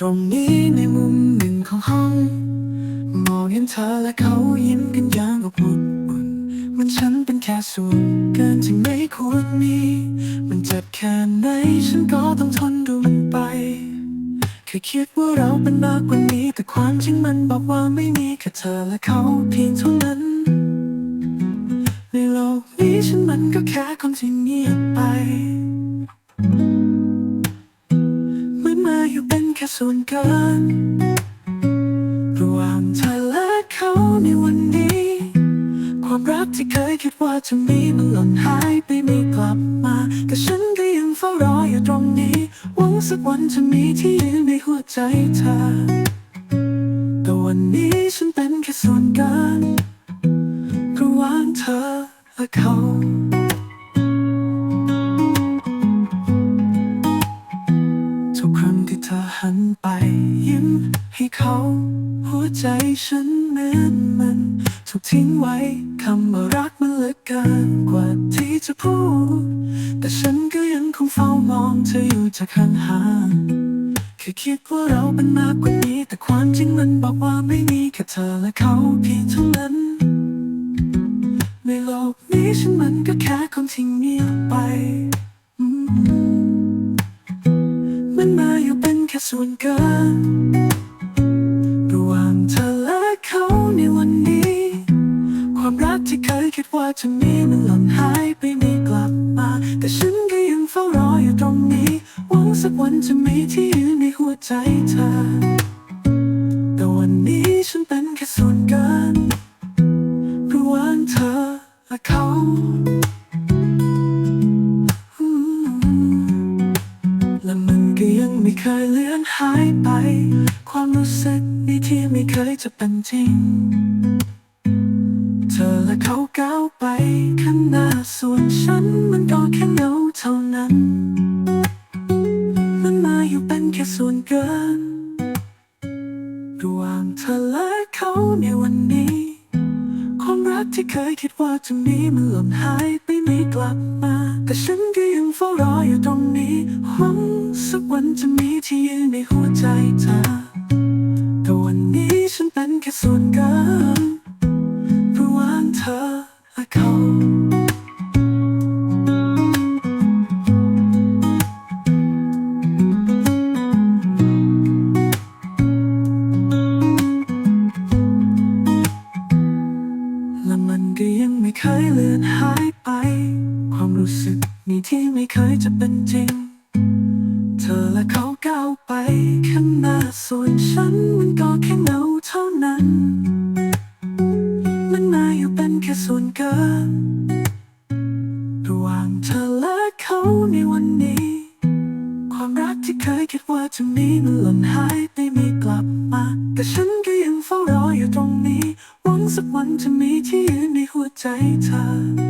ตรงนี้ในมุมหนึ่งของห้อง มองเห็นเธอและเขายิ้มกันอย่างอบอุ่นเหมันฉันเป็นแค่ส่วนเกินที่ไม่ควรมี มันเจ็บแค่ไหนฉันก็ต้องทนดูมันไปเคยคิดว่าเราเป็นมากกว่านี้แต่ความจริงมันบอกว่าไม่มีแค่เธอและเขาเพียงเท่านั้น ในโลกนี้ฉันมันก็แค่คนที่เงียบไป เป็นแค่ส่วนเกิน ระหว่างเธอและเขาในวันนี้ ความรักที่เคยคิดว่าจะมีมันหล่นหายไปไม่กลับมาแต่ฉันก็ยังเฝ้ารออยู่ตรงนี้ หวังสักวันจะมีที่ยืนในหัวใจเธอ แต่วันนี้ฉันเป็นแค่ส่วนเกินระหว่างเธอและเขา หันไปยิ้มให้เขา หัวใจฉันเหมือนมัน ถูกทิ้งไว้คำว่ารักมันเหลือเกินกว่าที่จะพูด แต่ฉันก็ยังคงเฝ้ามองเธออยู่จากข้างห่างแค่คิดว่าเราเป็นมากกว่านี้ แต่ความจริงมันบอกว่าไม่มีแค่เธอและเขาเพียงเท่านั้น ในโลกนี้ฉันมันก็แค่คนที่เงียบไป เป็นแค่ส่วนเกินระหว่างเธอและเขาในวันนี้ ความรักที่เคยคิดว่าจะมีมันหล่นหายไปไม่กลับมา แต่ฉันก็ยังเฝ้ารออยู่ตรงนี้หวังสักวันจะมีที่ยืนในหัวใจเธอ แต่วันนี้ฉันเป็นแค่ส่วนเกินระหว่างเธอและเขาายไป ความรู้สึกนี้ที่ไม่เคยจะเป็นจริง เธอและเขาก้าวไปข้างหน้าส่วนฉันมันก็แค่เงาเท่านั้น มันมาอยู่เป็นแค่ส่วนเกินระหว่างเธอและเขาในวันนี้ ความรักที่เคยคิดว่าจะมีมันหล่นหายไปไม่กลับมา แต่ฉันก็ยังเฝ้ารออยู่ตรงนี้หวัง วันจะมีที่ยืนในหัวใจเธอ แต่วันนี้ฉันเป็นแค่ส่วนเกินระหว่างเธอและเขาและมันก็ยังไม่เคยเลือนหายไป ความรู้สึกนี้ที่ไม่เคยจะเป็นจริง ธอและเขาก้าวไปข้างหน้าส่วนฉันมันก็แค่เงาเท่านั้น มันมาอยู่เป็นแค่ส่วนเกินระหว่างเธอและเขาในวันนี้ ความรักที่เคยคิดว่าจะมีมันหล่นหายไปไม่กลับมา แต่ฉันก็ยังเฝ้ารออยู่ตรงนี้ หวังสักวันจะมีที่ยืนในหัวใจเธอ